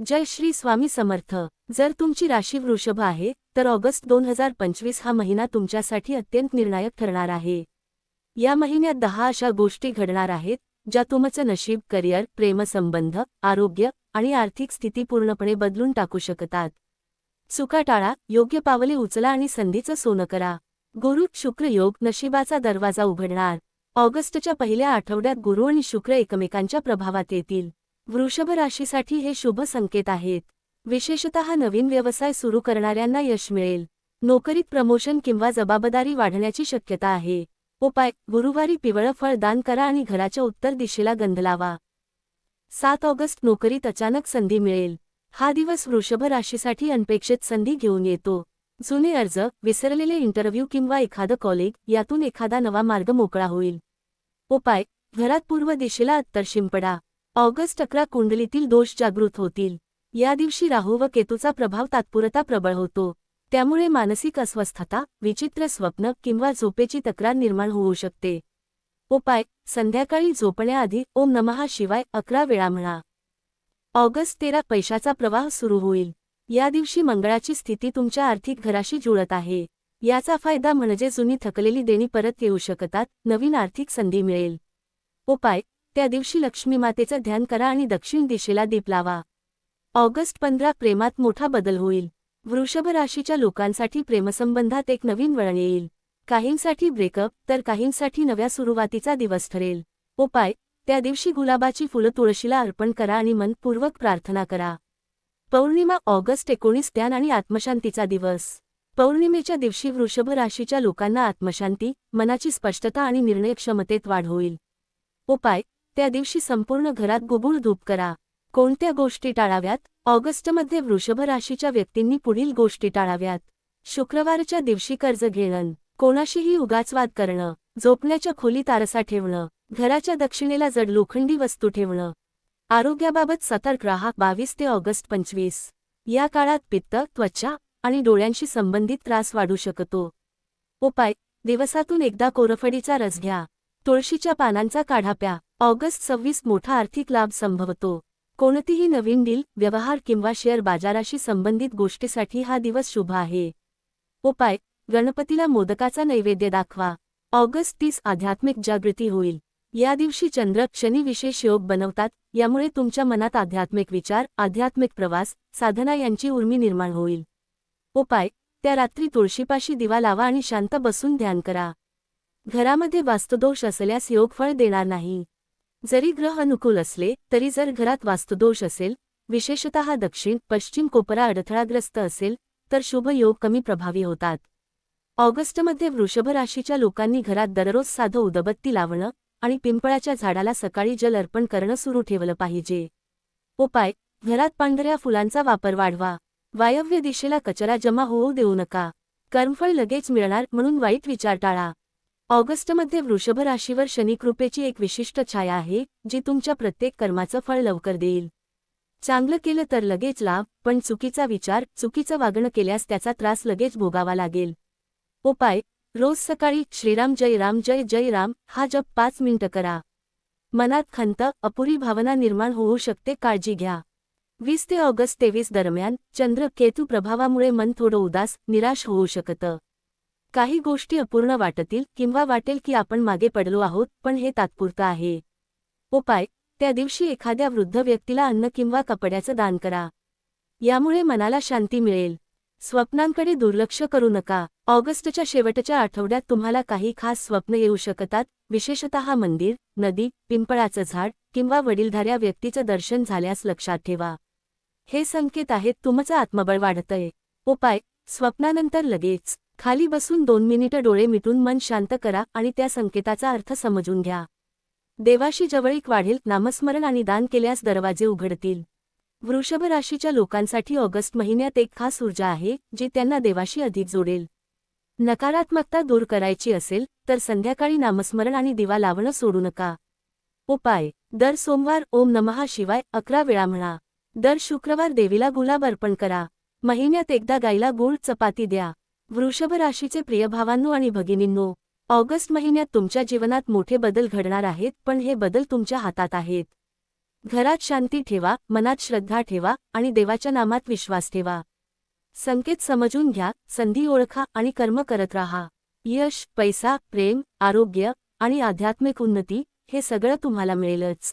जय श्री स्वामी समर्थ. जर तुमची राशी वृषभ आहे तर ऑगस्ट दोन हजार पंचवीस हा महिना तुमच्यासाठी अत्यंत निर्णायक ठरणार आहे. या महिन्यात दहा अशा गोष्टी घडणार आहेत ज्या तुमचं नशीब करिअर प्रेमसंबंध आरोग्य आणि आर्थिक स्थिती पूर्णपणे बदलून टाकू शकतात. चुका टाळा योग्य पावले उचला आणि संधीचं सोनं करा. गुरु शुक्र योग नशिबाचा दरवाजा उघडणार. ऑगस्टच्या पहिल्या आठवड्यात गुरु आणि शुक्र एकमेकांच्या प्रभावात येतील. वृषभ राशीसाठी हे शुभ संकेत आहेत. विशेषतः नवीन व्यवसाय सुरू करणाऱ्यांना यश मिळेल. नोकरीत प्रमोशन किंवा जबाबदारी वाढण्याची शक्यता आहे. उपाय गुरुवारी पिवळं फळ दान करा आणि घराच्या उत्तर दिशेला गंध लावा. सात ऑगस्ट नोकरीत अचानक संधी मिळेल. हा दिवस वृषभ राशीसाठी अनपेक्षित संधी घेऊन येतो. जुने अर्ज विसरलेले इंटरव्ह्यू किंवा एखादं कॉलेग यातून एखादा नवा मार्ग मोकळा होईल. उपाय घरात पूर्व दिशेला अत्तर शिंपडा. ऑगस्ट अकरा कुंडलीतील दोष जागृत होतील. या दिवशी राहू व केतूचा प्रभाव तात्पुरता प्रबळ होतो. त्यामुळे मानसिक अस्वस्थता विचित्र स्वप्न किंवा झोपेची तक्रार निर्माण होऊ शकते. उपाय संध्याकाळी झोपण्याआधी ओम नमहा शिवाय अकरा वेळा म्हणा. ऑगस्ट तेरा पैशाचा प्रवाह सुरू होईल. या दिवशी मंगळाची स्थिती तुमच्या आर्थिक घराशी जुळत आहे. याचा फायदा म्हणजे जुनी थकलेली देणी परत येऊ शकतात नवीन आर्थिक संधी मिळेल. उपाय त्या दिवशी लक्ष्मी मातेचं ध्यान करा आणि दक्षिण दिशेला दीप लावा. ऑगस्ट पंधरा प्रेमात मोठा बदल होईल. वृषभ राशीच्या लोकांसाठी प्रेमसंबंधात एक नवीन वळण येईल. काहींसाठी ब्रेकअप तर काहींसाठी नव्या सुरुवातीचा दिवस ठरेल. उपाय त्या दिवशी गुलाबाची फुलं तुळशीला अर्पण करा आणि मनपूर्वक प्रार्थना करा. पौर्णिमा ऑगस्ट एकोणीस त्यान आणि आत्मशांतीचा दिवस. पौर्णिमेच्या दिवशी वृषभ राशीच्या लोकांना आत्मशांती मनाची स्पष्टता आणि निर्णयक्षमतेत वाढ होईल. उपाय त्या दिवशी संपूर्ण घरात गुबुळ धूप करा. कोणत्या गोष्टी टाळाव्यात? ऑगस्टमध्ये वृषभ राशीच्या व्यक्तींनी पुढील गोष्टी टाळाव्यात. शुक्रवारच्या दिवशी कर्ज घेणं. कोणाशीही उगाचवाद करणं. झोपण्याच्या खोलीत आरसा ठेवणं. घराच्या दक्षिणेला जड लोखंडी वस्तू ठेवणं. आरोग्याबाबत सतर्क राहा. बावीस ते ऑगस्ट पंचवीस. या काळात पित्त त्वचा आणि डोळ्यांशी संबंधित त्रास वाढू शकतो. उपाय. दिवसातून एकदा कोरफडीचा रस घ्या. तुळशीच्या पानांचा काढा प्या. ऑगस्ट सव्वीस मोठा आर्थिक लाभ संभवतो. कोणतीही नवीन डील व्यवहार किंवा शेअर बाजाराशी संबंधित गोष्टीसाठी हा दिवस शुभ आहे. उपाय गणपतीला मोदकाचा नैवेद्य दाखवा. ऑगस्ट तीस आध्यात्मिक जागृती होईल. या दिवशी चंद्र शनी विशेष योग बनवतात यामुळे तुमच्या मनात आध्यात्मिक विचार आध्यात्मिक प्रवास साधना यांची उर्मी निर्माण होईल. उपाय त्या रात्री तुळशीपाशी दिवा लावा आणि शांत बसून ध्यान करा. घरामध्ये वास्तुदोष असल्यास योगफळ देणार नाही. जरी ग्रह अनुकूल असले तरी जर घरात वास्तुदोष असेल विशेषतः दक्षिण पश्चिम कोपरा अडथळाग्रस्त असेल तर शुभ योग कमी प्रभावी होतात. ऑगस्टमध्ये वृषभ राशीच्या लोकांनी घरात दररोज साधं उदबत्ती लावणं आणि पिंपळाच्या झाडाला सकाळी जल अर्पण करणं सुरू ठेवलं पाहिजे. उपाय घरात पांढऱ्या फुलांचा वापर वाढवा. वायव्य दिशेला कचरा जमा होऊ देऊ नका. कर्मफळ लगेच मिळणार म्हणून वाईट विचार टाळा. ऑगस्टमध्ये वृषभ राशीवर शनिकृपेची एक विशिष्ट छाया आहे जी तुमच्या प्रत्येक कर्माचं फळ लवकर देईल. चांगलं केलं तर लगेच लाभ पण चुकीचा विचार चुकीचं वागणं केल्यास त्याचा त्रास लगेच भोगावा लागेल. उपाय रोज सकाळी श्रीराम जय राम जय जय राम हा जप पाच मिनिटं करा. मनात खंत अपुरी भावना निर्माण होऊ शकते काळजी घ्या. वीस ते ऑगस्ट तेवीस दरम्यान चंद्र केतू प्रभावामुळे मन थोडं उदास निराश होऊ शकतं. काही गोष्टी अपूर्ण वाटतील किंवा वाटेल की आपण मागे पडलो आहोत पण हे तात्पुरतं आहे. उपाय त्या दिवशी एखाद्या वृद्ध व्यक्तीला अन्न किंवा कपड्याचं दान करा. यामुळे मनाला शांती मिळेल. स्वप्नांकडे दुर्लक्ष करू नका. ऑगस्टच्या शेवटच्या आठवड्यात तुम्हाला काही खास स्वप्न येऊ शकतात विशेषतः मंदिर नदी पिंपळाचं झाड किंवा वडीलधाऱ्या व्यक्तीचं दर्शन झाल्यास लक्षात ठेवा. हे संकेत आहेत तुमचं आत्मबळ वाढतंय. उपाय स्वप्नानंतर लगेच. खाली बसून दोन मिनिटं डोळे मिटून मन शांत करा आणि त्या संकेताचा अर्थ समजून घ्या. देवाशी जवळीक वाढेल नामस्मरण आणि दान केल्यास दरवाजे उघडतील. वृषभ राशीच्या लोकांसाठी ऑगस्ट महिन्यात एक खास ऊर्जा आहे जी त्यांना देवाशी अधिक जोडेल. नकारात्मकता दूर करायची असेल तर संध्याकाळी नामस्मरण आणि दिवा लावणं सोडू नका. उपाय. दर सोमवार ओम नमहा शिवाय अकरा वेळा म्हणा. दर शुक्रवार देवीला गुलाब अर्पण करा. महिन्यात एकदा गाईला गुळ चपाती द्या. वृषभ राशीचे प्रिय भावांनो आणि भगिनींनो ऑगस्ट महिन्यात तुमच्या जीवनात मोठे बदल घडणार आहेत पण हे बदल तुमच्या हातात आहेत. घरात शांती ठेवा मनात श्रद्धा ठेवा आणि देवाच्या नामात विश्वास ठेवा. संकेत समजून घ्या संधी ओळखा आणि कर्म करत राहा. यश पैसा प्रेम आरोग्य आणि आध्यात्मिक उन्नती हे सगळं तुम्हाला मिळेलच.